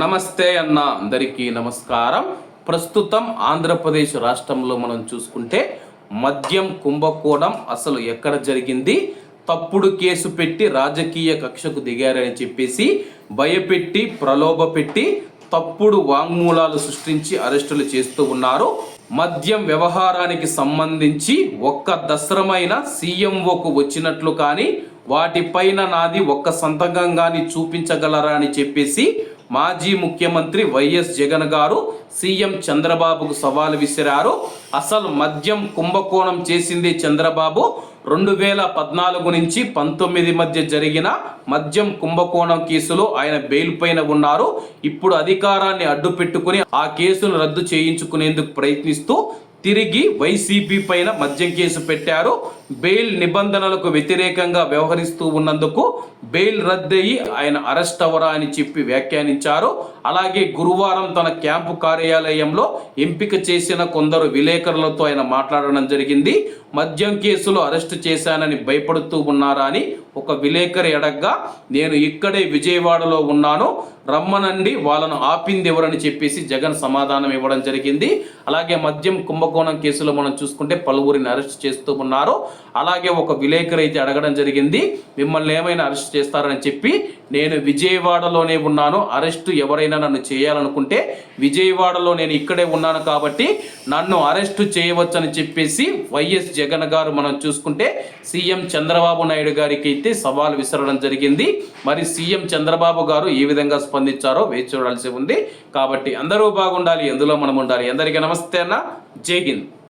నమస్తే అన్న అందరికీ నమస్కారం. ప్రస్తుతం ఆంధ్రప్రదేశ్ రాష్ట్రంలో మనం చూసుకుంటే మద్యం కుంభకోణం అసలు ఎక్కడ జరిగింది? తప్పుడు కేసు పెట్టి రాజకీయ కక్షకు దిగారని చెప్పేసి భయపెట్టి ప్రలోభ పెట్టి తప్పుడు వాంగ్మూలాలు సృష్టించి అరెస్టులు చేస్తూ ఉన్నారు. మద్యం వ్యవహారానికి సంబంధించి ఒక్క దసరమైన సీఎంఓకు వచ్చినట్లు కానీ వాటిపైన నాది ఒక్క సంతకం కానీ చూపించగలరా అని చెప్పేసి మాజీ ముఖ్యమంత్రి వైఎస్ జగన్ గారు సీఎం చంద్రబాబుకు సవాల్ విసిరారు. అసలు మద్యం కుంభకోణం చేసింది చంద్రబాబు. రెండు వేల పద్నాలుగు నుంచి పంతొమ్మిది మధ్య జరిగిన మద్యం కుంభకోణం కేసులో ఆయన బెయిల్ పైన ఉన్నారు. ఇప్పుడు అధికారాన్ని అడ్డు పెట్టుకుని ఆ కేసును రద్దు చేయించుకునేందుకు ప్రయత్నిస్తూ తిరిగి వైసీపీ పైన మద్యం కేసు పెట్టారు. బెయిల్ నిబంధనలకు వ్యతిరేకంగా వ్యవహరిస్తూ ఉన్నందుకు బెయిల్ రద్దయి ఆయన అరెస్ట్ అవరా అని చెప్పి వ్యాఖ్యానించారు. అలాగే గురువారం తన క్యాంపు కార్యాలయంలో ఎంపిక చేసిన కొందరు విలేకరులతో ఆయన మాట్లాడడం జరిగింది. మద్యం కేసులో అరెస్ట్ చేశానని భయపడుతూ ఉన్నారా అని ఒక విలేకరి అడగ్గా నేను ఇక్కడే విజయవాడలో ఉన్నాను. రమ్మనండి వాళ్ళను ఆపింది ఎవరని చెప్పేసి జగన్ సమాధానం ఇవ్వడం జరిగింది. అలాగే మద్యం కుంభకోణం కేసులో మనం చూసుకుంటే పలువురిని అరెస్ట్ చేస్తూ ఉన్నారు. అలాగే ఒక విలేకరి అయితే అడగడం జరిగింది మిమ్మల్ని ఏమైనా అరెస్ట్ చేస్తారని చెప్పి నేను విజయవాడలోనే ఉన్నాను. అరెస్టు ఎవరైనా నన్ను చేయాలనుకుంటే విజయవాడలో నేను ఇక్కడే ఉన్నాను కాబట్టి నన్ను అరెస్టు చేయవచ్చని చెప్పేసి వైఎస్ జగన్ గారు మనం చూసుకుంటే సీఎం చంద్రబాబు నాయుడు గారికి అయితే సవాల్ విసరడం జరిగింది. మరి సీఎం చంద్రబాబు గారు ఏ విధంగా స్పందించారో వేచి చూడాల్సి ఉంది. కాబట్టి అందరూ బాగుండాలి ఎందులో మనం ఉండాలి. అందరికీ నమస్తే అన్న. జై హింద్.